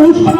Deus para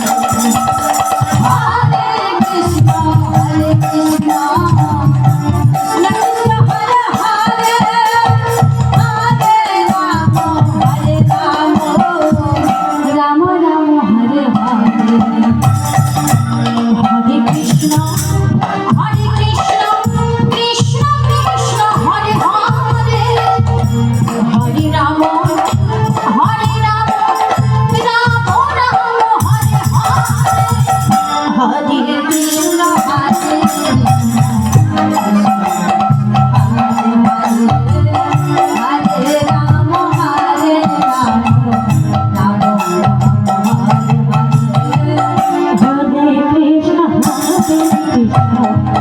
嗯好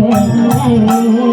Hare Hare